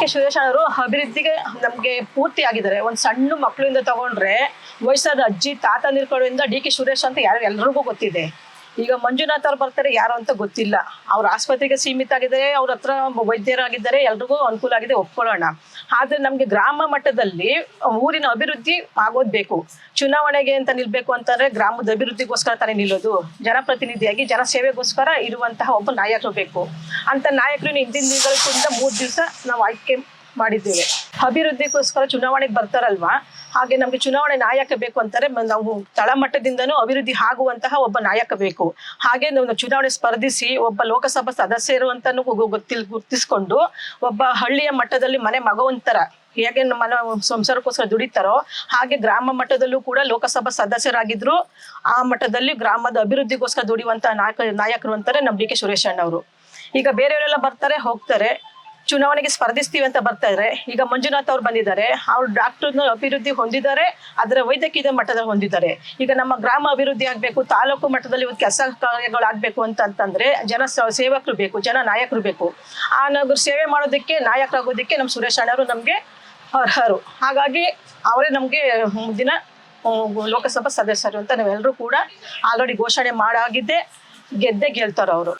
K Suresh ಅವರು ಅಭಿವೃದ್ಧಿಗೆ ನಮ್ಗೆ ಪೂರ್ತಿ ಆಗಿದ್ದಾರೆ ಒಂದು ಸಣ್ಣ ಮಕ್ಕಳಿಂದ ತಗೊಂಡ್ರೆ ವಯಸ್ಸಾದ ಅಜ್ಜಿ, ತಾತ ನಿರ್ಕೊಳ್ಳೋದ್ರಿಂದ ಡಿ ಕೆ ಸುರೇಶ್ ಅಂತ ಯಾರು ಎಲ್ರಿಗೂ ಗೊತ್ತಿದೆ. ಈಗ ಮಂಜುನಾಥ್ ಅವ್ರು ಬರ್ತಾರೆ, ಯಾರು ಅಂತ ಗೊತ್ತಿಲ್ಲ. ಅವ್ರ ಆಸ್ಪತ್ರೆಗೆ ಸೀಮಿತ ಆಗಿದ್ದಾರೆ, ಅವ್ರ ಹತ್ರ ವೈದ್ಯರಾಗಿದ್ದಾರೆ, ಎಲ್ರಿಗೂ ಅನುಕೂಲ ಆಗಿದೆ, ಒಪ್ಕೊಳ್ಳೋಣ. ಆದ್ರೆ ನಮ್ಗೆ ಗ್ರಾಮ ಮಟ್ಟದಲ್ಲಿ ಊರಿನ ಅಭಿವೃದ್ಧಿ ಆಗೋದ್ಬೇಕು. ಚುನಾವಣೆಗೆ ಅಂತ ನಿಲ್ಬೇಕು ಅಂತಂದ್ರೆ ಗ್ರಾಮದ ಅಭಿವೃದ್ಧಿಗೋಸ್ಕರ ತಾನೇ ನಿಲ್ಲೋದು. ಜನಪ್ರತಿನಿಧಿಯಾಗಿ ಜನ ಸೇವೆಗೋಸ್ಕರ ಇರುವಂತಹ ಒಬ್ಬ ನಾಯಕರು ಬೇಕು. ಅಂತ ನಾಯಕರು ಹಿಂದಿನ ದಿನಗಳಿಂದ ಮೂರು ದಿವಸ ನಾವು ಆಯ್ಕೆ ಮಾಡಿದ್ದೇವೆ. ಅಭಿವೃದ್ಧಿಗೋಸ್ಕರ ಚುನಾವಣೆಗೆ ಬರ್ತಾರಲ್ವಾ? ಹಾಗೆ ನಮ್ಗೆ ಚುನಾವಣೆ ನಾಯಕ ಬೇಕು ಅಂತಾರೆ ನಾವು ತಳಮಟ್ಟದಿಂದನೂ ಅಭಿವೃದ್ಧಿ ಆಗುವಂತಹ ಒಬ್ಬ ನಾಯಕ ಬೇಕು. ಹಾಗೆ ನಾವು ಚುನಾವಣೆ ಸ್ಪರ್ಧಿಸಿ ಒಬ್ಬ ಲೋಕಸಭಾ ಸದಸ್ಯರು ಅಂತಾನು ಗೊತ್ತಿಲ್, ಗುರ್ತಿಸ್ಕೊಂಡು ಒಬ್ಬ ಹಳ್ಳಿಯ ಮಟ್ಟದಲ್ಲಿ ಮನೆ ಮಗುವಂತರ ಹೇಗೆ ನಮ್ಮ ಸಂಸಾರಕ್ಕೋಸ್ಕರ ದುಡಿತಾರೋ, ಹಾಗೆ ಗ್ರಾಮ ಮಟ್ಟದಲ್ಲೂ ಕೂಡ ಲೋಕಸಭಾ ಸದಸ್ಯರಾಗಿದ್ರು, ಆ ಮಟ್ಟದಲ್ಲಿ ಗ್ರಾಮದ ಅಭಿವೃದ್ಧಿಗೋಸ್ಕರ ದುಡಿಯುವಂತಹ ನಾಯಕ, ನಾಯಕರು ಅಂತಾರೆ ನಮ್ ಡಿ ಕೆ ಸುರೇಶ್ ಈಗ ಬೇರೆಯವರೆಲ್ಲ ಬರ್ತಾರೆ, ಹೋಗ್ತಾರೆ. ಚುನಾವಣೆಗೆ ಸ್ಪರ್ಧಿಸ್ತೀವಿ ಅಂತ ಬರ್ತಾ ಇದ್ರೆ, ಈಗ ಮಂಜುನಾಥ್ ಅವ್ರು ಬಂದಿದ್ದಾರೆ, ಅವ್ರು ಡಾಕ್ಟರ್ನ ಅಭಿವೃದ್ಧಿ ಹೊಂದಿದ್ದಾರೆ ಅದರ ವೈದ್ಯಕೀಯ ಮಟ್ಟದಲ್ಲಿ ಹೊಂದಿದ್ದಾರೆ. ಈಗ ನಮ್ಮ ಗ್ರಾಮ ಅಭಿವೃದ್ಧಿ ಆಗಬೇಕು, ತಾಲೂಕು ಮಟ್ಟದಲ್ಲಿ ಇವತ್ತು ಕೆಲಸ ಕಾರ್ಯಗಳು ಆಗ್ಬೇಕು ಅಂತ ಅಂತಂದ್ರೆ ಜನ ಸೇವಕರು ಬೇಕು, ಜನ ನಾಯಕರು ಬೇಕು. ಆ ನಗರ ಸೇವೆ ಮಾಡೋದಕ್ಕೆ, ನಾಯಕರಾಗೋದಕ್ಕೆ ನಮ್ಮ ಸುರೇಶ್ ಅಣ್ಣವರು ನಮಗೆ ಅರ್ಹರು. ಹಾಗಾಗಿ ಅವರೇ ನಮಗೆ ಮುಂದಿನ ಲೋಕಸಭಾ ಸದಸ್ಯರು ಅಂತ ನಾವೆಲ್ಲರೂ ಕೂಡ ಆಲ್ರೆಡಿ ಘೋಷಣೆ ಮಾಡಾಗಿದ್ದೆ ಗೆದ್ದೆ ಗೆಲ್ತಾರ ಅವರು